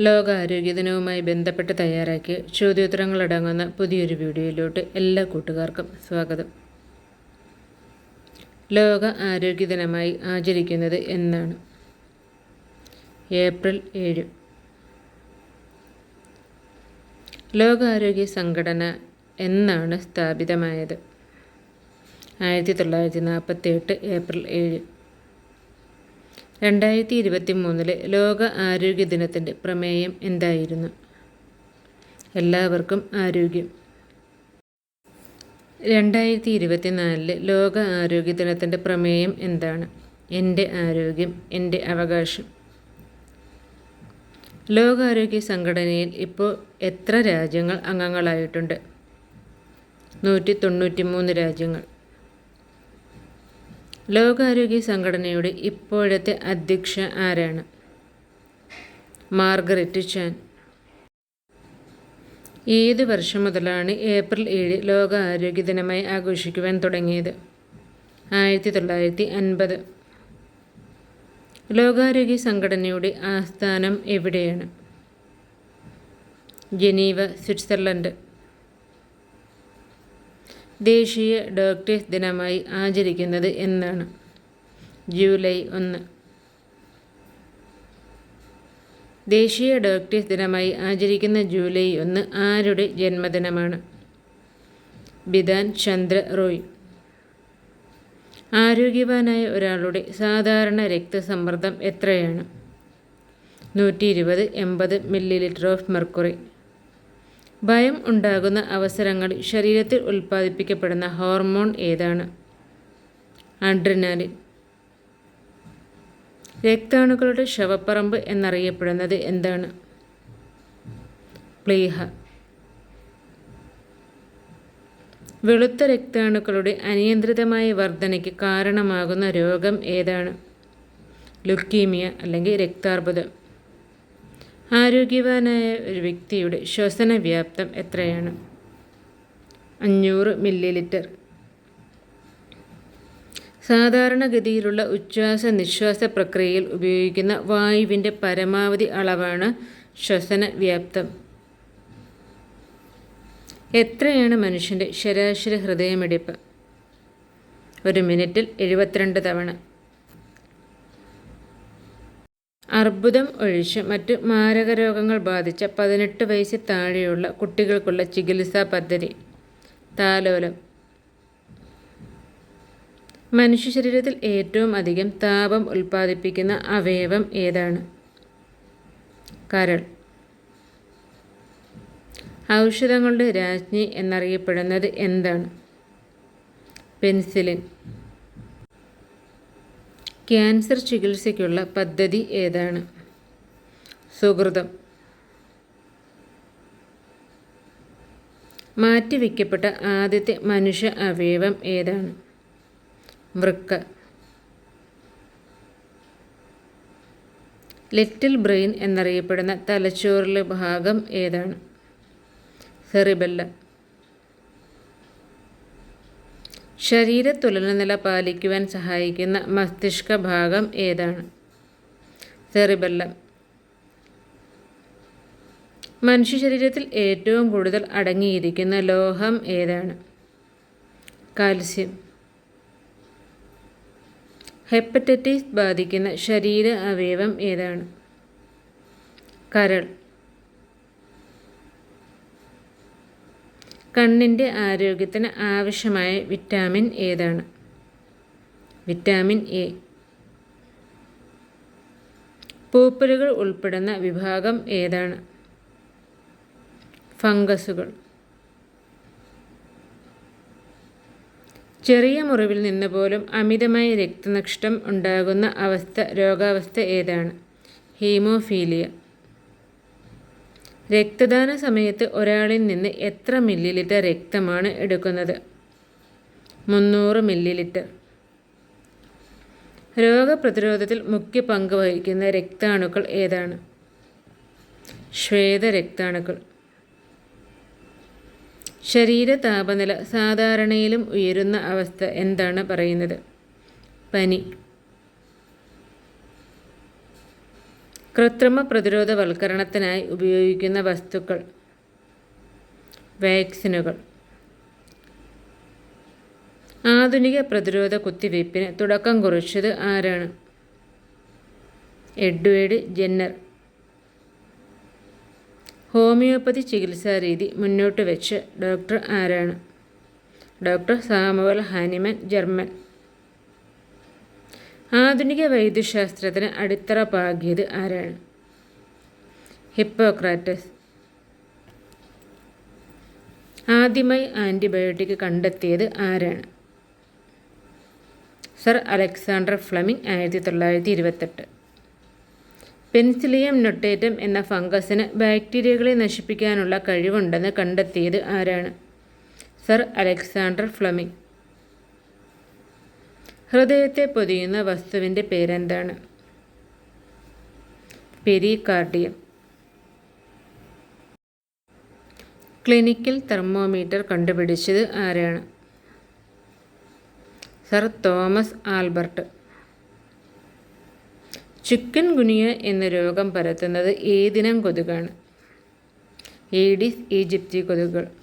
ലോകാരോഗ്യ ദിനവുമായി ബന്ധപ്പെട്ട് തയ്യാറാക്കിയ ചോദ്യോത്തരങ്ങളടങ്ങുന്ന പുതിയൊരു വീഡിയോയിലോട്ട് എല്ലാ കൂട്ടുകാർക്കും സ്വാഗതം. ലോക ആരോഗ്യ ദിനമായി ആചരിക്കുന്നത് എന്നാണ്. ഏപ്രിൽ ഏഴ്. ലോകാരോഗ്യ സംഘടന എന്നാണ് സ്ഥാപിതമായത്. ആയിരത്തി തൊള്ളായിരത്തി നാൽപ്പത്തി എട്ട് ഏപ്രിൽ ഏഴ്. രണ്ടായിരത്തി ഇരുപത്തി മൂന്നിലെ ലോക ആരോഗ്യ ദിനത്തിന്റെ പ്രമേയം എന്തായിരുന്നു? എല്ലാവർക്കും ആരോഗ്യം. രണ്ടായിരത്തി ഇരുപത്തിനാലിലെ ലോക ആരോഗ്യ ദിനത്തിന്റെ പ്രമേയം എന്താണ്? എന്റെ ആരോഗ്യം എന്റെ അവകാശം. ലോകാരോഗ്യ സംഘടനയിൽ ഇപ്പോൾ എത്ര രാജ്യങ്ങൾ അംഗങ്ങളായിട്ടുണ്ട്? നൂറ്റി തൊണ്ണൂറ്റി മൂന്ന് രാജ്യങ്ങൾ. ലോകാരോഗ്യ സംഘടനയുടെ ഇപ്പോഴത്തെ അധ്യക്ഷ ആരാണ്? Margaret Chan. ഏത് വർഷം മുതലാണ് ഏപ്രിൽ ഏഴ് ലോക ആരോഗ്യ ദിനമായി ആഘോഷിക്കുവാൻ തുടങ്ങിയത്? ആയിരത്തി തൊള്ളായിരത്തി അൻപത് ലോകാരോഗ്യ സംഘടനയുടെ ആസ്ഥാനം എവിടെയാണ്? Geneva Switzerland. ദേശീയ ഡോക്ടേഴ്സ് ദിനമായി ആചരിക്കുന്നത് എന്നാണ്. ജൂലൈ ഒന്ന്. ദേശീയ ഡോക്ടേഴ്സ് ദിനമായി ആചരിക്കുന്ന ജൂലൈ ഒന്ന് ആരുടെ ജന്മദിനമാണ്? ബിദാൻ ചന്ദ്ര റോയ്. ആരോഗ്യവാനായ ഒരാളുടെ സാധാരണ രക്തസമ്മർദ്ദം എത്രയാണ്? നൂറ്റി ഇരുപത് എൺപത് മില്ലി ലിറ്റർ ഓഫ് മെർക്കുറി. ഭയം ഉണ്ടാകുന്ന അവസരങ്ങളിൽ ശരീരത്തിൽ ഉൽപ്പാദിപ്പിക്കപ്പെടുന്ന ഹോർമോൺ ഏതാണ്? അഡ്രിനാലിൻ. രക്താണുക്കളുടെ ശവപ്പറമ്പ് എന്നറിയപ്പെടുന്നത് എന്താണ്? പ്ലീഹ. വെളുത്ത രക്താണുക്കളുടെ അനിയന്ത്രിതമായ വർധനയ്ക്ക് കാരണമാകുന്ന രോഗം ഏതാണ്? ലുക്കീമിയ അല്ലെങ്കിൽ രക്താർബുദം. ആരോഗ്യവാനായ ഒരു വ്യക്തിയുടെ ശ്വസന വ്യാപ്തം എത്രയാണ്? അഞ്ഞൂറ് മില്ലി ലിറ്റർ സാധാരണഗതിയിലുള്ള ഉച്ഛ്വാസ നിശ്വാസ പ്രക്രിയയിൽ ഉപയോഗിക്കുന്ന വായുവിന്റെ പരമാവധി അളവാണ് ശ്വസന വ്യാപ്തം. എത്രയാണ് മനുഷ്യന്റെ ശരാശരി ഹൃദയമിടിപ്പ്? ഒരു മിനിറ്റിൽ എഴുപത്തിരണ്ട് തവണ. അർബുദം ഒഴിച്ച് മറ്റ് മാരക രോഗങ്ങൾ ബാധിച്ച പതിനെട്ട് വയസ്സിൽ താഴെയുള്ള കുട്ടികൾക്കുള്ള ചികിത്സാ പദ്ധതി. താലോലം. മനുഷ്യ ശരീരത്തിൽ ഏറ്റവും അധികം താപം ഉൽപ്പാദിപ്പിക്കുന്ന അവയവം ഏതാണ്? കരൾ. ഔഷധങ്ങളുടെ രാജ്ഞി എന്നറിയപ്പെടുന്നത് എന്താണ്? പെൻസിലിൻ. ക്യാൻസർ ചികിത്സയ്ക്കുള്ള പദ്ധതി ഏതാണ്? സുഹൃതം. മാറ്റിവെക്കപ്പെട്ട ആദ്യത്തെ മനുഷ്യ അവയവം ഏതാണ്? വൃക്ക. ലിറ്റിൽ ബ്രെയിൻ എന്നറിയപ്പെടുന്ന തലച്ചോറിലെ ഭാഗം ഏതാണ്? സെറിബെല്ലം. ശരീര തുലനനില പാലിക്കുവാൻ സഹായിക്കുന്ന മസ്തിഷ്ക ഭാഗം ഏതാണ്? സെറിബെല്ലം. മനുഷ്യ ശരീരത്തിൽ ഏറ്റവും കൂടുതൽ അടങ്ങിയിരിക്കുന്ന ലോഹം ഏതാണ്? കാൽസ്യം. ഹെപ്പറ്റൈറ്റിസ് ബാധിക്കുന്ന ശരീര അവയവം ഏതാണ്? കരൾ. കണ്ണിന്റെ ആരോഗ്യത്തിന് ആവശ്യമായ വിറ്റാമിൻ ഏതാണ്? Vitamin A. പൂപ്പലുകൾ ഉൾപ്പെടുന്ന വിഭാഗം ഏതാണ്? ഫംഗസുകൾ. ചെറിയ മുറിവിൽ നിന്ന് പോലും അമിതമായ രക്തനഷ്ടം ഉണ്ടാകുന്ന അവസ്ഥ രോഗാവസ്ഥ ഏതാണ്? ഹീമോഫീലിയ. രക്തദാന സമയത്ത് ഒരാളിൽ നിന്ന് എത്ര മില്ലി ലിറ്റർ രക്തമാണ് എടുക്കുന്നത്? മുന്നൂറ് മില്ലി ലിറ്റർ രോഗപ്രതിരോധത്തിൽ മുഖ്യ പങ്ക് വഹിക്കുന്ന രക്താണുക്കൾ ഏതാണ്? ശ്വേത രക്താണുക്കൾ. ശരീര താപനില സാധാരണയിലും ഉയരുന്ന അവസ്ഥ എന്താണ് പറയുന്നത്? പനി. കൃത്രിമ പ്രതിരോധവൽക്കരണത്തിനായി ഉപയോഗിക്കുന്ന വസ്തുക്കൾ. വാക്സിനുകൾ. ആധുനിക പ്രതിരോധ കുത്തിവയ്പ്പിന് തുടക്കം കുറിച്ചത് ആരാണ്? എഡ്വേഡ് ജെന്നർ. ഹോമിയോപ്പതി ചികിത്സാരീതി മുന്നോട്ട് വെച്ച് ഡോക്ടർ ആരാണ്? Doctor Samuel Hahnemann German. ആധുനിക വൈദ്യശാസ്ത്രത്തിന് അടിത്തറ പാകിയത് ആരാണ്? ഹിപ്പോക്രാറ്റസ്. ആദ്യമായി ആന്റിബയോട്ടിക് കണ്ടെത്തിയത് ആരാണ്? സർ അലക്സാണ്ടർ ഫ്ലമിംഗ് ആയിരത്തി തൊള്ളായിരത്തി ഇരുപത്തെട്ട് പെൻസിലിയം നൊട്ടേറ്റം എന്ന ഫംഗസിന് ബാക്ടീരിയകളെ നശിപ്പിക്കാനുള്ള കഴിവുണ്ടെന്ന് കണ്ടെത്തിയത് ആരാണ്? Sir Alexander Fleming. ഹൃദയത്തെ പൊതിയുന്ന വസ്തുവിന്റെ പേരെന്താണ്? പെരികാർഡിയം. ക്ലിനിക്കൽ തെർമോമീറ്റർ കണ്ടുപിടിച്ചത് ആരാണ്? Sir Thomas Albert. ചിക്കൻ ഗുനിയ എന്ന രോഗം പരത്തുന്നത് ഏതിനം കൊതുകാണ്? ഏഡിസ് ഈജിപ്തി കൊതുകുകൾ.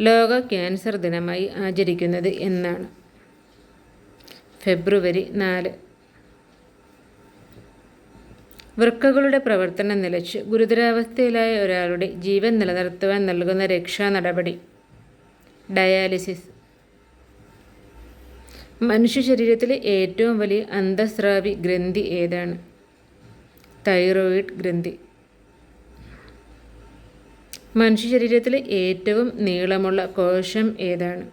ലോക ക്യാൻസർ ദിനമായി ആചരിക്കുന്നത് എന്നാണ്. ഫെബ്രുവരി നാല്. വൃക്കകളുടെ പ്രവർത്തനം നിലച്ച് ഗുരുതരാവസ്ഥയിലായ ഒരാളുടെ ജീവൻ നിലനിർത്തുവാൻ നൽകുന്ന രക്ഷാ നടപടി. ഡയാലിസിസ്. മനുഷ്യ ശരീരത്തിലെ ഏറ്റവും വലിയ അന്തസ്രാവി ഗ്രന്ഥി ഏതാണ്? തൈറോയിഡ് ഗ്രന്ഥി. മനുഷ്യ ശരീരത്തിലെ ഏറ്റവും നീളമുള്ള കോശം ഏതാണ്?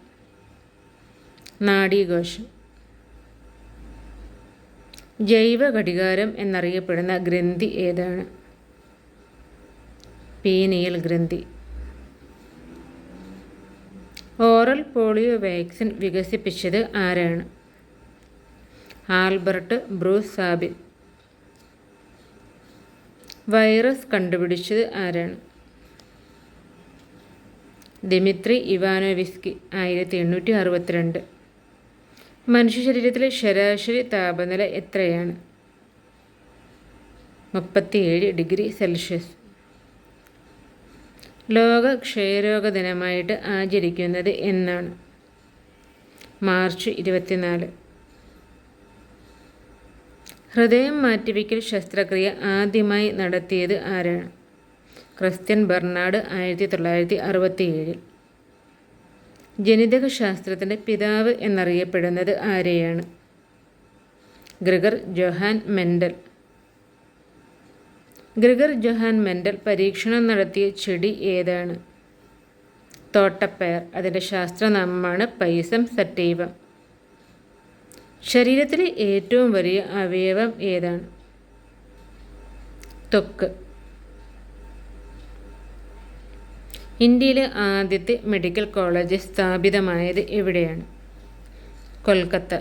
നാഡീകോശം. ജൈവ ഘടികാരം എന്നറിയപ്പെടുന്ന ഗ്രന്ഥി ഏതാണ്? പീനിയൽ ഗ്രന്ഥി. ഓറൽ പോളിയോ വാക്സിൻ വികസിപ്പിച്ചത് ആരാണ്? Albert Bruce Sabin. വൈറസ് കണ്ടുപിടിച്ചത് ആരാണ്? ദിമിത്രി ഇവാനോവിസ്കി ആയിരത്തി എണ്ണൂറ്റി അറുപത്തിരണ്ട് മനുഷ്യ ശരീരത്തിലെ ശരാശരി താപനില എത്രയാണ്? മുപ്പത്തിയേഴ് ഡിഗ്രി സെൽഷ്യസ്. ലോക ക്ഷയരോഗ ദിനമായിട്ട് ആചരിക്കുന്നത് എന്നാണ്. മാർച്ച് ഇരുപത്തിനാല്. ഹൃദയം മാറ്റിവയ്ക്കൽ ശസ്ത്രക്രിയ ആദ്യമായി നടത്തിയത് ആരാണ്? ക്രിസ്ത്യൻ ബെർണാഡ് ആയിരത്തി തൊള്ളായിരത്തി അറുപത്തിയേഴിൽ ജനിതകശാസ്ത്രത്തിന്റെ പിതാവ് എന്നറിയപ്പെടുന്നത് ആരെയാണ്? Gregor Johann Mendel. Gregor Johann Mendel പരീക്ഷണം നടത്തിയ ചെടി ഏതാണ്? തോട്ടപ്പയർ. അതിന്റെ ശാസ്ത്രനാമമാണ് പൈസം സറ്റൈവ. ശരീരത്തിലെ ഏറ്റവും വലിയ അവയവം ഏതാണ്? ത്വക്ക്. ഇന്ത്യയിലെ ആദ്യത്തെ മെഡിക്കൽ കോളേജ് സ്ഥാപിതമായത് എവിടെയാണ്? കൊൽക്കത്ത.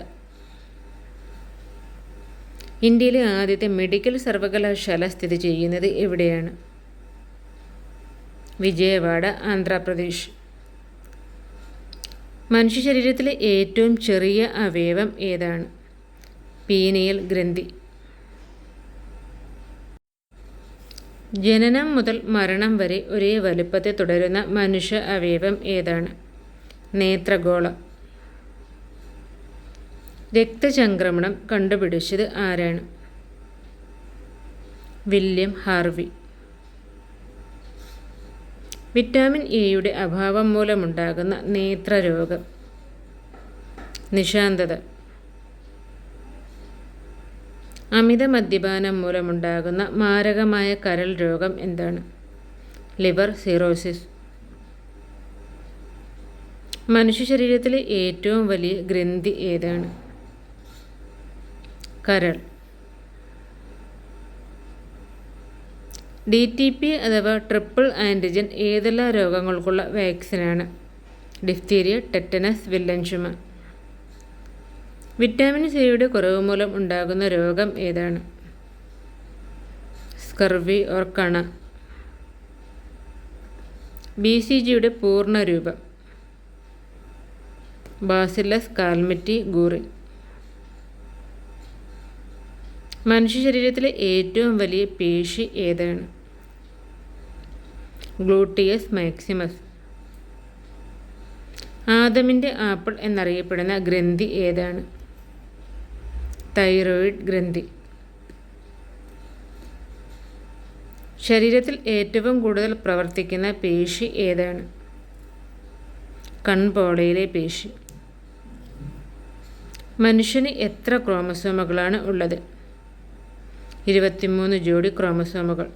ഇന്ത്യയിലെ ആദ്യത്തെ മെഡിക്കൽ സർവകലാശാല സ്ഥിതി ചെയ്യുന്നത് എവിടെയാണ്? വിജയവാഡ ആന്ധ്രാപ്രദേശ്. മനുഷ്യ ശരീരത്തിലെ ഏറ്റവും ചെറിയ അവയവം ഏതാണ്? പീനിയൽ ഗ്രന്ഥി. ജനനം മുതൽ മരണം വരെ ഒരേ വലുപ്പത്തെ തുടരുന്ന മനുഷ്യ അവയവം ഏതാണ്? നേത്രഗോളം. രക്തചംക്രമണം കണ്ടുപിടിച്ചത് ആരാണ്? William Harvey. വിറ്റാമിൻ എയുടെ അഭാവം മൂലമുണ്ടാകുന്ന നേത്രരോഗം. നിശാന്തത. അമിത മദ്യപാനം മൂലമുണ്ടാകുന്ന മാരകമായ കരൾ രോഗം എന്താണ്? Liver cirrhosis. മനുഷ്യ ശരീരത്തിലെ ഏറ്റവും വലിയ ഗ്രന്ഥി ഏതാണ്? കരൾ. ഡി ടി പി അഥവാ ട്രിപ്പിൾ ആന്റിജൻ ഏതെല്ലാം രോഗങ്ങൾക്കുള്ള വാക്സിനാണ്? Diphtheria tetanus വില്ലൻചുമ. വിറ്റാമിൻ സിയുടെ കുറവ് മൂലം ഉണ്ടാകുന്ന രോഗം ഏതാണ്? സ്കർവി ഓർ കണ ബി സി ജിയുടെ പൂർണരൂപം ബാസിലസ് കാൽമിറ്റി ഗൂറി മനുഷ്യ ശരീരത്തിലെ ഏറ്റവും വലിയ പേശി ഏതാണ്? Gluteus maximus. ആദമിന്റെ ആപ്പിൾ എന്നറിയപ്പെടുന്ന ഗ്രന്ഥി ഏതാണ്? തൈറോയിഡ് ഗ്രന്ഥി. ശരീരത്തിൽ ഏറ്റവും കൂടുതൽ പ്രവർത്തിക്കുന്ന പേശി ഏതാണ്? കൺപോളയിലെ പേശി. മനുഷ്യന് എത്ര ക്രോമസോമുകളാണ് ഉള്ളത്? ഇരുപത്തിമൂന്ന് ജോഡി ക്രോമസോമുകൾ.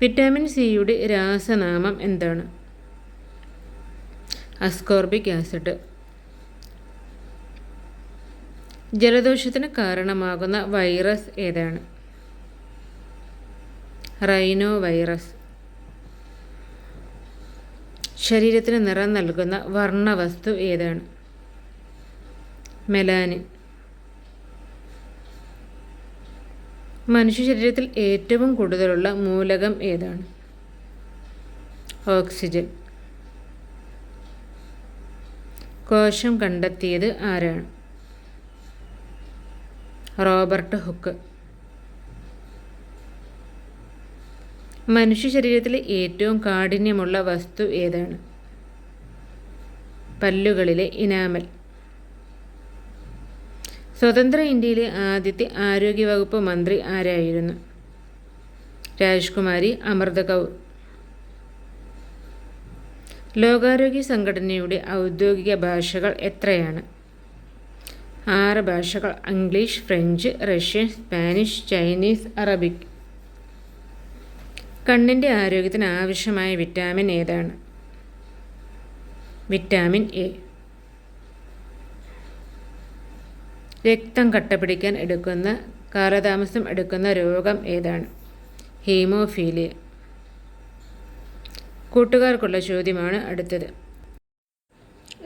വിറ്റാമിൻ സിയുടെ രാസനാമം എന്താണ്? Ascorbic acid. ജലദോഷത്തിന് കാരണമാകുന്ന വൈറസ് ഏതാണ്? റൈനോ വൈറസ് ശരീരത്തിന് നിറം നൽകുന്ന വർണവസ്തു ഏതാണ്? മെലാനിൻ മനുഷ്യ ശരീരത്തിൽ ഏറ്റവും കൂടുതലുള്ള മൂലകം ഏതാണ്? ഓക്സിജൻ കോശം കണ്ടെത്തിയത് ആരാണ്? Robert Hooke. മനുഷ്യ ശരീരത്തിലെ ഏറ്റവും കാഠിന്യമുള്ള വസ്തു ഏതാണ്? പല്ലുകളിലെ ഇനാമൽ. സ്വതന്ത്ര ഇന്ത്യയിലെ ആദ്യത്തെ ആരോഗ്യവകുപ്പ് മന്ത്രി ആരായിരുന്നു? രാജ്കുമാരി അമൃത കൗർ. ലോകാരോഗ്യ സംഘടനയുടെ ഔദ്യോഗിക ഭാഷകൾ എത്രയാണ്? ആറ് ഭാഷകൾ English French Russian Spanish Chinese Arabic. കണ്ണിന്റെ ആരോഗ്യത്തിന് ആവശ്യമായ വിറ്റാമിൻ ഏതാണ്? Vitamin A. രക്തം കട്ടപിടിക്കാൻ എടുക്കുന്ന കാലതാമസം എടുക്കുന്ന രോഗം ഏതാണ്? ഹീമോഫീലിയ. കൂട്ടുകാർക്കുള്ള ചോദ്യമാണ് അടുത്തത്.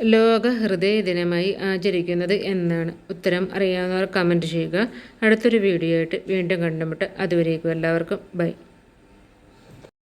ലോക ഹൃദയ ദിനമായി ആചരിക്കുന്നത് എന്നാണ് ഉത്തരം. അറിയാവുന്നവർ കമന്റ് ചെയ്യുക. അടുത്തൊരു വീഡിയോ ആയിട്ട് വീണ്ടും കണ്ടുമുട്ട്. അതുവരേക്കും എല്ലാവർക്കും. ബൈ